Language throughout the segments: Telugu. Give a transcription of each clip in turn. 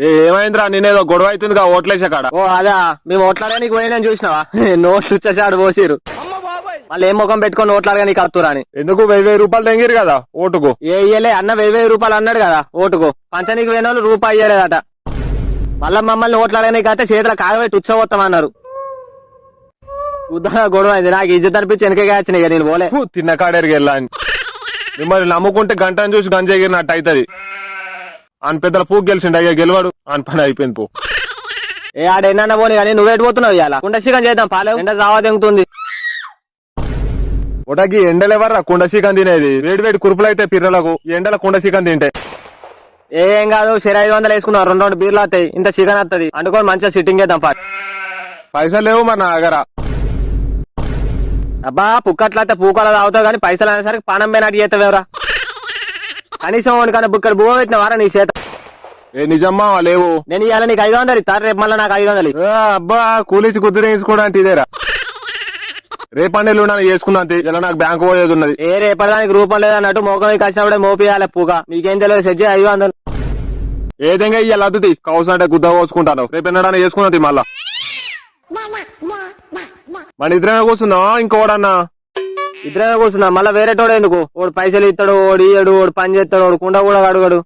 ఏ ఏమైందిరా? నేనేదో గొడవ అవుతుందిగా ఓట్లేసే కాడ. ఓ అదా. మేము ఓట్లాడడానికి పోయినా చూసినావా? నోట్లు వచ్చేసాడు పోసిరు. మళ్ళీ ఏం ముఖం పెట్టుకొని ఓట్లాడగానికి కత్తురా అని ఎందుకు వెయ్యి వెయ్యి రూపాయలు తెంగిరు కదా ఓటుకు? ఏ ఇయ్యలే అన్న వెయ్యి వెయ్యి రూపాయలు అన్నాడు కదా ఓటుకు. పంచనీకి పోయిన వాళ్ళు రూపాయి ఇయ్యలేదట. మళ్ళా మమ్మల్ని ఓట్లాడగానికి అయితే చేతుల కాగబెట్టి ఉత్సవత్తమన్నారు ఉద్దా గొడవ అయింది. నాకు ఇజ్జత్ అనిపించి వెనకగా వచ్చినాయి నేను పోలే. తిన్న కాడేరికి వెళ్ళా అని. మిమ్మల్ని నమ్ముకుంటే గంటను చూసి గంజగిరినట్టు అవుతుంది. అని పెద్దల పూ గెలిచిండు అయ్యా గెలవాడు. అని పని అయిపోయింది పో. ఏ ఆడ ఎన్న పోనీ కానీ నువ్వేటి పోతున్నావు ఇవాళ కుండశీకం చేద్దాం పాలే. ఎండ రావా తెంగుతుంది. ఒకటి ఎండలేవర్రా కుండ చికెన్ తినేది. వేడి వేడి కురుపులు అయితే పిర్రలకు ఎండల కుండ చికెన్ తింటే. ఏం కాదు సరే ఐదు వందలు వేసుకున్నావు రెండు రెండు బీర్లు వస్తాయి ఇంత చికెన్ వస్తుంది అందుకొని మంచిగా సిట్టింగ్ చేద్దాం పా పైసలు లేవు మరి నా దగ్గర. అబ్బా పుక్కట్ల అయితే పూకల తాగుతావు కానీ పైసలు అనేసరికి పణం పోయినట్టు చేస్తావేవరా? కనీసం వాడికన్నా బుక్కడు బువ్వ పెట్టిన వారా నీ చేత? ఏ నిజమ్మా లేవు. నేను ఇవాళ నీకు ఐదు వందలు ఇస్తాను రేపు మళ్ళీ నాకు ఐదు వందలు అబ్బా కూలిచి కుదిరేసుకోవడానికి ఇదేరా. రేపండేలు చేసుకున్నా అంతే ఇలా నాకు బ్యాంకు పోయేది ఉన్నది. ఏ రేపటిదానికి రూపం లేదన్నట్టు మోకం వచ్చినప్పుడే మోపియాలి పూక నీకేం తెలియదు సెజ్జి ఐదు వందలు. ఏదంగా ఇయ్యాలి అద్దుతి కౌసు అంటే గుద్ద పోసుకుంటాను. రేపు ఎన్నడన్నా చేసుకున్నది మళ్ళా. మన ఇద్దరైనా కూర్చుందాం ఇంకోడన్నా? ఇద్దరే కూర్చున్నా మళ్ళీ వేరే తోడు ఎందుకు? వాడు పైసలు ఇస్తాడు వాడు ఇయ్యడు వాడు పని చేస్తాడు వాడు కుండ కూడా అడుగడు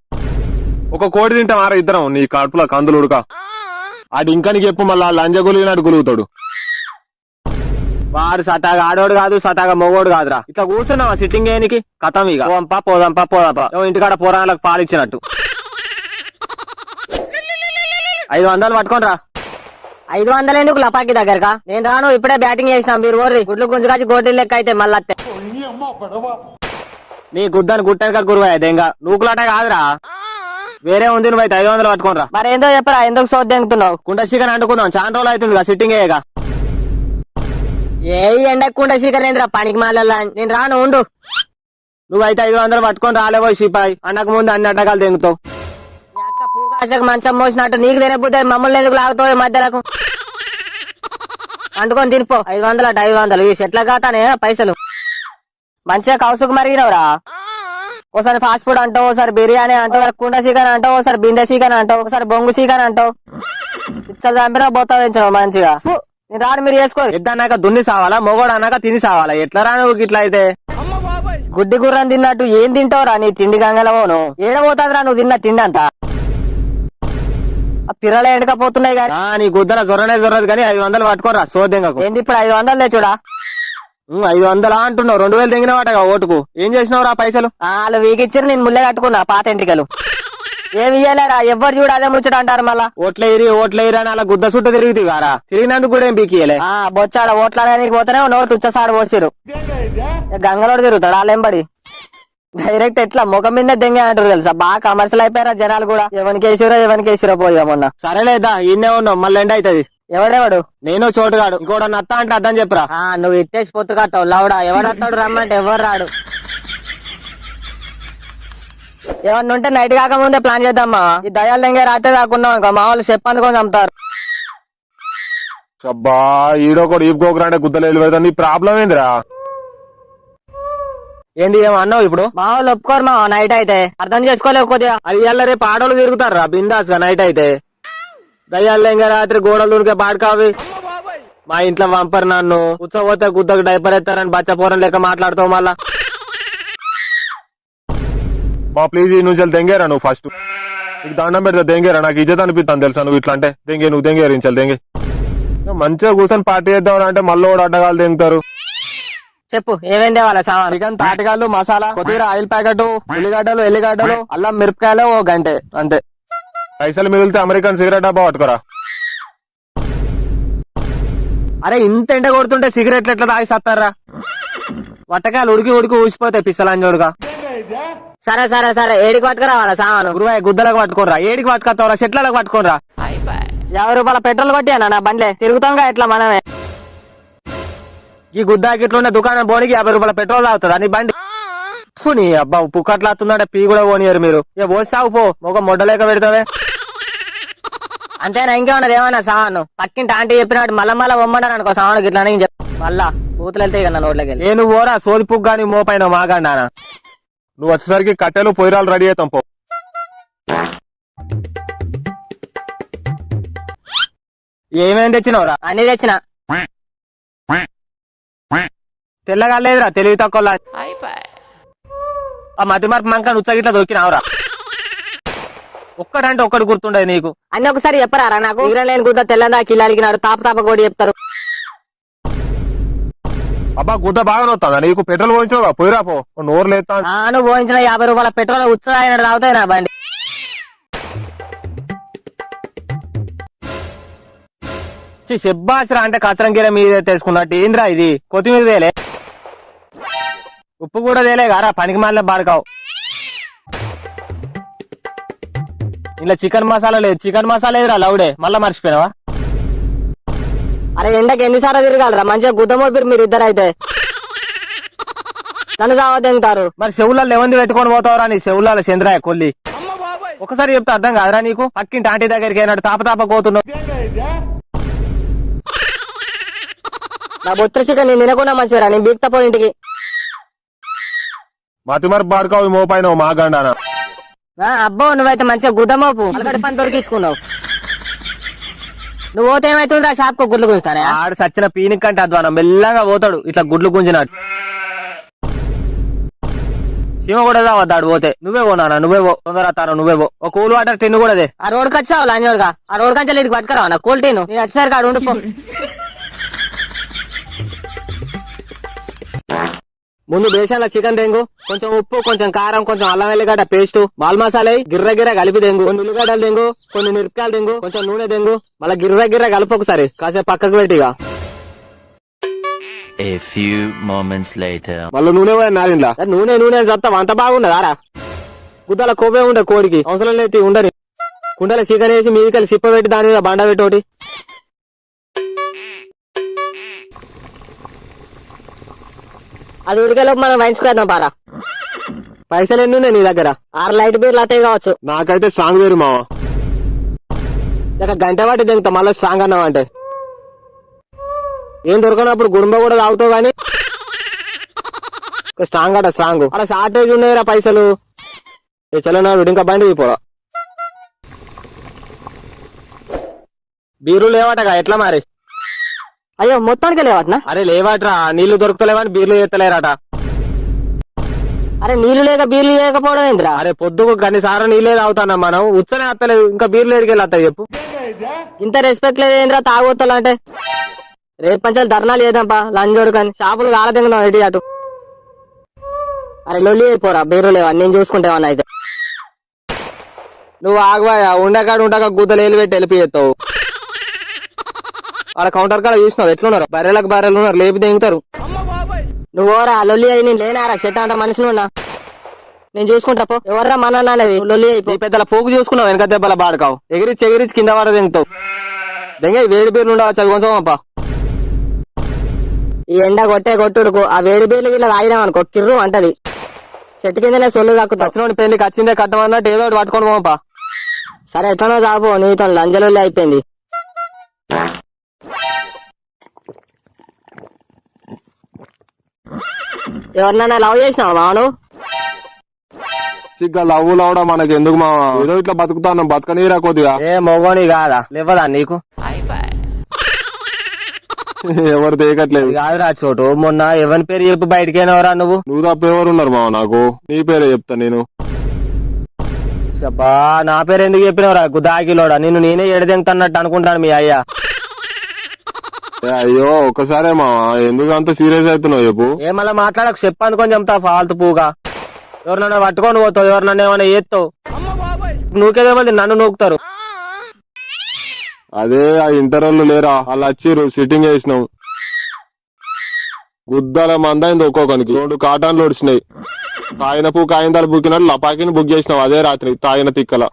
ఒక కోడి తింటాం ఆరా ఇద్దరం నీ కడుపులో కందులు ఉడక. ఆడి ఇంకా నీకు చెప్పు మళ్ళా లంజ గులిగినట్టు గులుగుతాడు. వాడు సతాగా ఆడోడు కాదు సతాగా మొగోడు కాదురా. ఇట్లా కూర్చున్నావా సిట్టింగ్ ఏనికి కథం ఇక. పోంపా పోదాంపా పోదాంపా. ఏమో ఇంటికాడ పోరాళ్ళకి పాలిచ్చినట్టు. ఐదు వందలు పట్టుకోండి రా ఐదు వందలు ఎందుకు లపాకి దగ్గరకా నేను రాను ఇప్పుడే బ్యాటింగ్ చేసిన మీరు ఓర్రి. గుడ్లు గుంజుకాచి గోటీలు లెక్క అయితే మళ్ళీ. నీ గుద్దని గుట్టెనక గురువయ్య దెంగ. నూకులాట కాదురా. వేరే ఉంది నువ్వు అయితే ఐదు వందలు పట్టుకోండి రా మరి ఏందో చెప్పరా ఎందుకు సోది దెంగుతున్నావు? కుండ చికెన్ అంటుకుందాం. చాలా రోజులు అవుతుంది సిట్టింగ్ అయ్యేగా ఏ ఎండకుండా శీకరేంద్ర పనికి మాలల్లా. నేను రాను ఉండు. నువ్వైతే ఐదు వందలు పట్టుకొని రాలేవో సిపాయి అన్నకు ముందు అన్ని అడ్డకాలు తెంగుతావు పూకాశకు మంచం మోసినట్టు నీకు తినబుద్ది మమ్మల్ని ఎందుకు లాగుతావు మధ్యలకు? అంటుకొని తినిపో. ఐదు వందలు అటు ఐదు వందలు. ఈ చెట్ల కాతానే పైసలు. మంచిగా కౌసుకు మరిగినవురా. ఓసారి ఫాస్ట్ ఫుడ్ అంటావు ఒకసారి బిర్యానీ అంటావు ఒకసారి కుండ చికెన్ అంటావు ఒకసారి బిందె చికెన్ అంటావు ఒకసారి బొంగు చికెన్ అంటావు. ఇచ్చలు చంపినా పోతా పెంచావు మంచిగా. రాను మీరు చేసుకో ఎద్దన్నాక దున్ని సావాలా మొగోడు అన్నాక తిని సావాలా? ఎట్లా రా నువ్వు ఇట్లా అయితే? గుడ్డి గుర్రం తిన్నట్టు ఏం తింటావురా నీ తిండి గంగలవోను ఏడబోతాదిరా నువ్వు తిన్న తిండి అంతా? పిర్రలు ఎండకపోతున్నాయి కానీ ఆ, నీ గుద్దల జొరనే జొరదు కానీ ఐదు వందలు పట్టుకోరా సోదెంగకు ఏంది ఇప్పుడు ఐదు వందలు తెచ్చుడా? ఉమ్, ఐదు వందలా అంటున్నావు రెండు వేలు తెంగినవాటగా ఓటుకు. ఏం చేసినావు రా పైసలు? వాళ్ళు వీకిచ్చారు నేను ముల్లె కట్టుకున్నా పాత ఎంట్రికలు. ఏమి ఇయ్యలేరా? ఎవ్వరు చూడు అదే ముచ్చట అంటారు మళ్ళా. ఓట్లేరి ఓట్లేరి అని అలా గుద్ద చుట్టూ తిరుగుతుంది కారా తిరిగినందుకు కూడా ఏం పీకియలే ఆ బొచ్చాడ ఓట్లాడడానికి పోతేనే నోటు ఉచ్చసాడు పోసిరు గంగలోడు తిరుగుతాడు వాళ్ళెంబడి డైరెక్ట్ ఎట్లా? ముఖం మీద దెంగే అంటారు తెలుసా? బాగా కమర్షియల్ అయిపోయారా జనాలు కూడా? ఎవరికి వేసిరో ఎవరికి వేసిరో పోయా మొన్న. సరేలేదా ఇన్నే ఉన్నావు మళ్ళీ ఎండ అవుతుంది ఎవడెవడు? నేను చోటుగాడు ఇంకోటి నత్త అంటే అర్థం చెప్పురా? ఆ నువ్వు ఇట్టేసి పొత్తు కట్టావు. లౌడా ఎవడత్తాడు రమ్మంటే ఎవరు రాడు. ఏమన్నా ఉంటే నైట్ కాక ముందే ప్లాన్ చేద్దామా? ఈ దయాల దగ్గర రాతే రాకున్నాం ఇంకా మా వాళ్ళు చెప్పందుకొని చంపుతారు అబ్బా ఈడొకడు ఈపుకోకరా అంటే గుద్దలు వెళ్ళి నీ ప్రాబ్లం ఏందిరా? ఏంది ఏమో అన్నావు ఇప్పుడు? మా వాళ్ళు ఒప్పుకోరు మా నైట్ అయితే. అర్థం చేసుకోలేవు కొద్దిగా. అది ఇవాళ రేపు ఆడోళ్ళు తిరుగుతారు? రా బిందాస్గా నైట్ అయితే. దయ్యాలు ఇంకా రాత్రి గోడలు దూరికే పాడుకావి. మా ఇంట్లో పంపరు నన్ను. ఉత్సవతే గుద్దకు డైపర్ ఎత్తారని బచ్చపోరం లెక్క మాట్లాడుతావు మళ్ళా. బా ప్లీజ్ ఈ నుంచి దెంగేరా నువ్వు ఫస్ట్ నీకు దండం పెడితే దెంగేరా? నాకు ఇజ్జత్ అనిపిస్తాను తెలుసా నువ్వు ఇట్లా అంటే? దెంగే నువ్వు దెంగేరించాలి దెంగే. మంచిగా కూర్చొని పార్టీ చేద్దాం అంటే మళ్ళీ కూడా అడ్డగాలు దెంగుతారు. చెప్పు ఏమైంది వాళ్ళ సామాన్? చికెన్ తాటికాళ్ళు మసాలా కొద్దిగా ఆయిల్ ప్యాకెట్ ఉల్లిగడ్డలు ఎల్లిగడ్డలు అల్లం మిరపకాయలు ఓ గంటే అంతే. పైసలు మిగిలితే అమెరికన్ సిగరెట్ డబ్బా పట్టుకోరా. అరే ఇంత ఎండ కొడుతుంటే సిగరెట్లు ఎట్లా తాగి సత్తారా వట్టకాయలు ఉడికి ఉడికి ఊసిపోతాయి పిచ్చలంజోడుగా సరే సరే సరే ఏడికి పట్టుకురా వాళ్ళ సామాను? గురువాయ గుద్దలకు పట్టుకోరా ఏడికి పట్టుకొస్తావరా చెట్లకు పట్టుకోరా యాభై రూపాయల పెట్రోల్ కొట్టానా నా బండ్లే? తిరుగుతాంగా ఎట్లా మనమే? ఈ గుద్దాకి ఇట్లుండే దుకాణం పోనీకి యాభై రూపాయల పెట్రోల్ తాగుతుంది? అని బండి ఫు, నీ అబ్బా పుక్కట్లా వస్తుందంటే పీ కూడా పోనీయరు మీరు. ఇక పోసావు పో. ఒక మొడ్డలేక పెడతావే. అంతేనా? ఇంకేమన్నది? ఏమన్నా సామాను పక్కింటి ఆంటీ చెప్పినట్టు మళ్ళా మళ్ళా పొమ్మన్నారు అనుకో సామాను ఇట్లా అని చెప్పి మళ్ళా బూతులు వెళ్తాయి కదా నోట్లోకి వెళ్ళి నేను పోరా సోది కానీ మోపైన మాగాడినా నువ్వు వచ్చేసరికి కట్టెలు పొయ్యిరాలు రెడీ అవుతాం పో. ఏమేమి తెచ్చినవరా? అన్ని తెచ్చిన. తెల్లగా లేదురా తెలివి తక్కువ ఆ మతి మార్పు మంక ఉచ్చగిట్లా దొక్కినావురా ఒక్కడంటే ఒక్కడు గుర్తుండదు నీకు. అన్ని ఒకసారి చెప్పరారా నాకు? లేని గుద్ద తెల్లందా కిల్లాలికి నాడు తాప తాప కూడా చెప్తారు. అబ్బా గుద్ద బాగా వస్తుందా? నీకు పెట్రోల్ పోయించు పోయిరా పో. నోరు పోయించిన యాభై రూపాయల పెట్రోల్ తాగుతాయి నా బండి. ఛీ, శబ్బాసిరా అంటే కచరం గిర మీద తీసుకున్నట్టు ఏంద్రా ఇది? కొత్తిమీర తేలే? ఉప్పు కూడా తేలే గారా పనికి మాలిన బాడకావు ఇలా చికెన్ మసాలా లేదు. చికెన్ మసాలా లేదురా లౌడే. మళ్ళా మర్చిపోయినావా? అరే ఎండకి ఎన్నిసార్లు తిరగాలరా? మంచిగా గుద్ద మోపిరు మీరు ఇద్దరు అయితే. నన్ను సావదెంగుతారు మరి చెవులలో ఎవరిని పెట్టుకొని పోతావురా నీ చెవులలో చంద్రాయ కొల్లి. ఒకసారి చెప్తే అర్థం కాదురా నీకు? పక్కింటి ఆంటీ దగ్గరికి అయినాడు తాప తాప కోతున్నావు నా బొత్తిరి చికెన్ నేను తినకుండా మంచిరా నేను బీక్తా పో ఇంటికి. మతి మరి బాడుకావు మోపైన మా గండాన? ఆ, అబ్బో నువ్వైతే మంచిగా గుద్ద మోపు. అలగడ పని దొరికించుకున్నావు. నువ్వు పోతే ఏమైతుందా షాప్కు గుడ్లు గుంచుతారా ఆడు సచ్చిన పీనిక్ కంటే అధ్వానం మెల్లగా పోతాడు ఇట్లా గుడ్లు గుంజినాడు. సీమ కూడా వద్దాడు పోతే. నువ్వే పోనా నువ్వే పో. తొందర తాను నువ్వే పో. ఒక కూల్ వాటర్ టిన్ను కూడా అదే ఆ రోడ్ వచ్చావు లాంజోడుగా. ఆ రోడ్ కంచెలు ఇటు పట్టుకురావు నా కూల్ టీను నేను వచ్చేసరి కాడు ఉండిపో. ముందు బేసన్ల చికెన్ దెంగు కొంచెం ఉప్పు కొంచెం కారం కొంచెం అల్లం వెల్లిగడ్డ పేస్ట్ బాల్ మసాలా గిర్ర గిర్ర కలిపి దెంగు కొన్ని ఉల్లిగడ్డలు దెంగు కొన్ని మిరపకాయలు దెంగు కొంచెం నూనె దెంగు మళ్ళీ గిర్ర గిర్ర కలుపు ఒకసారి కాసేపు పక్కకు పెట్టిగా A few moments later. మళ్ళీ నూనె పోయి నారిందా నూనె నూనె చత్తాం అంత బాగున్నదారా గుద్దల కొవ్వే ఉండే కోడికి అవసరం లేదు ఉండని. కుండల చికెన్ వేసి మీదికెళ్ళి సిప్ప పెట్టి దాని మీద బండ పెట్టి అది ఉడికేలోపు మనం వైన్స్కువేద్దాం పారా పైసలు ఎన్ని ఉన్నాయి నీ దగ్గర? ఆరు లైట్ బీర్లు అతాయి కావచ్చు. నాకైతే స్ట్రాంగ్ వేరు మావా. ఇక గంట వాటి దింగుతా మళ్ళీ స్ట్రాంగ్ అన్నావు అంటే. ఏం దొరకనప్పుడు గుడుంబ కూడా తాగుతావు కానీ స్ట్రాంగ్ అట స్ట్రాంగ్. అలా షార్టేజ్ ఉన్నాయిరా పైసలు. చలనాడు ఇంకా బండి తీపోరా బీరు లేవటగా ఎట్లా మరి? అయ్యో మొత్తానికి లేవట్నా? అరే లేవట్రా. నీళ్ళు దొరుకుతలేవని బీర్లు చేస్తలేరట. అరే నీళ్ళు లేక బీర్లు లేకపోవడం ఏంద్రా? అరే పొద్దుకు గన్ని సార్లు నీళ్ళే తాగుతాం మనం? ఉచ్చనే అత్తలేదు. ఇంకా బీర్లు ఎడికెళ్ళి వస్తాయి చెప్పు. ఇంత రెస్పెక్ట్ లేదు ఏంద్రా తాగొత్తాలు అంటే? రేపు పంచాలు ధర్నాలు చేద్దాంపా లంజోడు కానీ. షాపులు కాల దిగుదాం ఎటు అటు. అరే లొల్లి అయిపోరా బీర్లు లేవా? నేను చూసుకుంటేవన్నా అయితే. నువ్వు ఆగవాయా ఉండకాడు ఉండక గుద్దలు ఏలు పెట్టి వెళ్ళి చేస్తావు ఆడ కౌంటర్ కాడ చూసినావు ఎట్లున్నారు? బర్రెలకు బర్రెలు ఉన్నారు లేపి దిగుతారు నువ్వు ఓరా లొల్లి అయి నేను లేనారా? చెత్త అంత మనుషులు ఉన్నా నేను చూసుకుంటా పో. ఎవర్రా మన అనేది? లొల్లి అయిపో. నీ పెద్దల పోగు చూసుకున్నావు వెనక దెబ్బల బాడకావు. ఎగిరిచి ఎగిరిచి కింద వాడ దింగుతావు దెంగ వేడి బీర్లు ఉండవచ్చు అవి కొంచెం అప్ప ఈ ఎండ కొట్టే కొట్టుడుకు ఆ వేడి బీర్లు వీళ్ళ తాగినాం అనుకో కిర్రు అంటది. చెట్టు కిందనే సొల్లు కక్కుతావు వచ్చినోడి పెళ్ళికి వచ్చిందే కట్టమన్నట్టు ఏదో ఒకటి పట్టుకొని పోపా సరే ఎట్లనో చాపు నీతో లంజలొల్లి అయిపోయింది. ఎవరినైనా లవ్ చేసినావా మాను సిగ్గా లవ్ లవడా మనకి ఎందుకు మావా ఏదో ఇట్లా బతుకుతాను బతకనీరా కొద్దిగా. ఏ మొగోని కాదా? లేవదా నీకు? ఎవరు ఇది కాదురా చోటు. మొన్న ఎవరి పేరు చెప్పి బయటకేనవరా నువ్వు? నువ్వు తప్ప ఎవరు ఉన్నారు మావ నాకు? నీ పేరే చెప్తా నేను. అబ్బా నా పేరు ఎందుకు చెప్పినవరా? గుదాకిలోడా నిన్ను నేనే ఎడదెంగుతున్నట్టు అనుకుంటాను మీ అయ్యా. అయ్యో ఒక్కసారే మావా ఎందుకు అంత సీరియస్ అవుతున్నావు చెప్పు. ఏమలా మాట్లాడకు చెప్పు అనుకొని చెప్తా ఫాల్తు పూగా. ఎవరినన్నా పట్టుకొని పోతావు ఎవరినన్నా ఏమైనా చేస్తావు. నూకేదేమో నన్ను నూకుతారు. అదే ఆ ఇంటర్వ్యూలు లేరా వాళ్ళు వచ్చిర్రు సిట్టింగ్ చేసినాం. గుద్దల మందైంది ఒక్కొక్కనికి. రెండు కాటాన్లు ఒడిచినాయి తాగిన పూ కాయిందాలు బుక్కినట్టు లపాకిని బుక్ చేసినాం అదే రాత్రి తాగిన తిక్కల.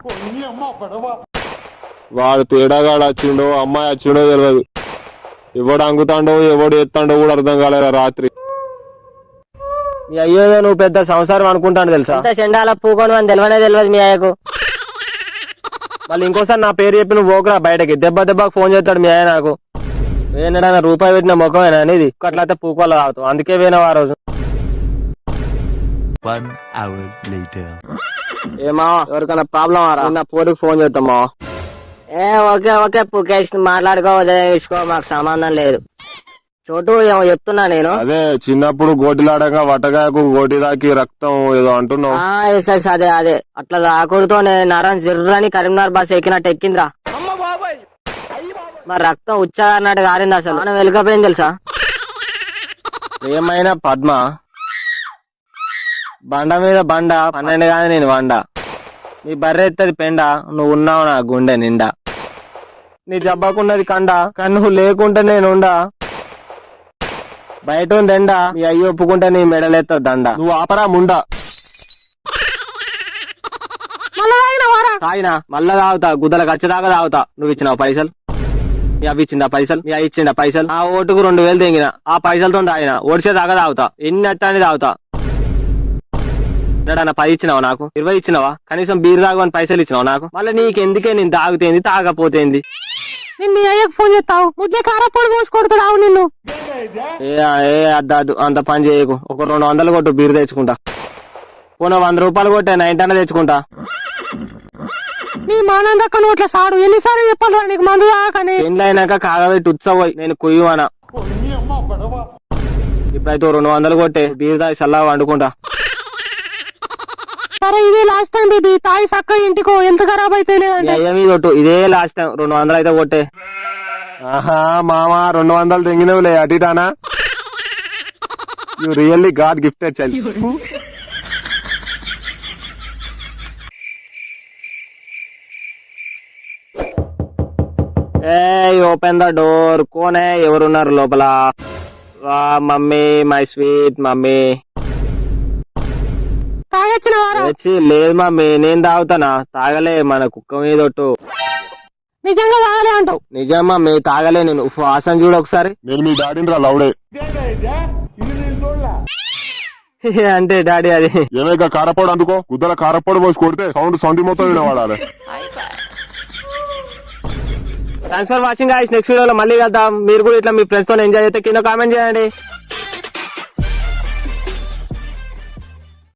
వాడు తేడాగాడు వచ్చిండో అమ్మాయి వచ్చిండో తెలియదు. ఎవడు అంగుతాండో ఎవడు ఎత్తాండో కూడా అర్థం కాలేరా రాత్రి? మీ అయ్యో నువ్వు పెద్ద సంసారం అనుకుంటాను తెలుసా? చెండాల పూకొని అని తెలియనే తెలియదు మీ అయ్యకు. మళ్ళీ ఇంకోసారి నా పేరు చెప్పి నువ్వు పోకురా బయటకి. దెబ్బ దెబ్బకి ఫోన్ చేస్తాడు మీ ఆయన నాకు. ఏంటన్నా రూపాయి పెట్టిన ముఖమేనా అనేది అట్లయితే పూకోలు తాగుతావు. అందుకే పోయినావు ఆ రోజు. One hour later. ఏమా ఎవరికైనా ప్రాబ్లం ఆరా? నా పోరుకి ఫోన్ చేద్దామా ఏ ఓకే ఓకే పుకేష్ మాట్లాడుకో వదిలేసుకో మాకు సంబంధం లేదు. చోటు ఏమో చెప్తున్నా నేను. అదే చిన్నప్పుడు గోటిలాడగా వటగాకు గోటి దాకి రక్తం ఏదో అంటున్నావు. ఆ ఎస్ ఎస్ అదే అదే. అట్లా రాకూడదు నేను నరం జిర్రని కరీంనగర్ బస్ ఎక్కినట్టు ఎక్కిందిరా. మరి రక్తం ఉచ్చగా అన్నట్టు కారింది అసలు. మనం వెలికపోయింది తెలుసా? ఏమైనా పద్మ? బండ మీద బండ పన్నెండు కానీ నేను వండ. నీ బర్రె ఎత్తది పెండ నువ్వు ఉన్నావు నా గుండె నిండా. నీ జబ్బకున్నది కండ కానీ నువ్వు లేకుంటే నేనుండా బయట ఉంది ఎండ నీ అయ్యి ఒప్పుకుంటే నీ మెడలెత్తది దండ. నువ్వు ఆపరా ముండా? తాగినా మళ్ళా తాగుతా గుద్దల ఖచ్చితంగా తాగుతా. నువ్వు ఇచ్చినావు పైసలు? మీ అవి ఇచ్చిందా పైసలు? మీ అవి ఇచ్చిందా పైసలు? ఆ ఓటుకు రెండు వేలు తెంగిన ఆ పైసలతో తాగిన ఓడిసే దాకా తాగుతా. ఎన్ని అట్టాని తాగుతా? ఎన్నడన్నా పది ఇచ్చినావా నాకు? ఇరవై ఇచ్చినావా? కనీసం బీర్ తాగని పైసలు ఇచ్చినావా నాకు? మళ్ళీ నీకు ఎందుకే నేను తాగుతేంది తాగపోతేంది నిన్ను అయ్యకు ఫోన్ చేస్తావు. ముద్దే కారపొడి పోసి కొడుతున్నావు నిన్ను. ఏ ఏ అద్దు అద్దు అంత పని చేయకు. ఒక రెండు వందలు కొట్టు బీర్ తెచ్చుకుంటా. పోనీ వంద రూపాయలు కొట్టే నైన్ అన్న తెచ్చుకుంటా. నీ మానం దక్క నోట్ల సాడు. ఎన్నిసార్లు చెప్పాలి నీకు మందు తాగకని? అయినాక కాగబెట్టి ఉత్సవోయ్ నేను కుయ్యమనా? ఇప్పుడైతే రెండు వందలు కొట్టే బీర్ తాగి సల్లా వండుకుంటా. సరే ఇదే లాస్ట్ టైం బేబీ తాయి సక్క ఇంటికో. ఎంత ఖరాబ్ అయితే అయ్య మీద కొట్టు. ఇదే లాస్ట్ టైం రెండు వందలు అయితే కొట్టే. ఆహా మామ రెండు వందలు తెంగినవులే. అటిటానా you really god gifted child hey open the door కోనే ఎవరున్నారు లోపల? వా మమ్మీ మై స్వీట్ మమ్మీ. తాగొచ్చిన వారా? ఏచి, లేదు మమ్మీ నేను తాగుతానా? తాగలే మన కుక్క మీద ఒట్టు. నిజంగా తాగలే అంటావు? నిజం మమ్మీ తాగలే నేను. వాసన చూడు ఒకసారి. నేను మీ డాడీని రా లౌడే. అంటే డాడీ అది. ఏమైనా కారపొడి అందుకో? గుద్దల కారపొడి పోసి కొడితే సౌండ్ సంధి మొత్తం వినవాడాలి thanks for watching guys next వీడియోలో మళ్ళీ కలుద్దాం. మీరు కూడా ఇట్లా మీ ఫ్రెండ్స్తో ఎంజాయ్ చేస్తే కింద కామెంట్ చేయండి.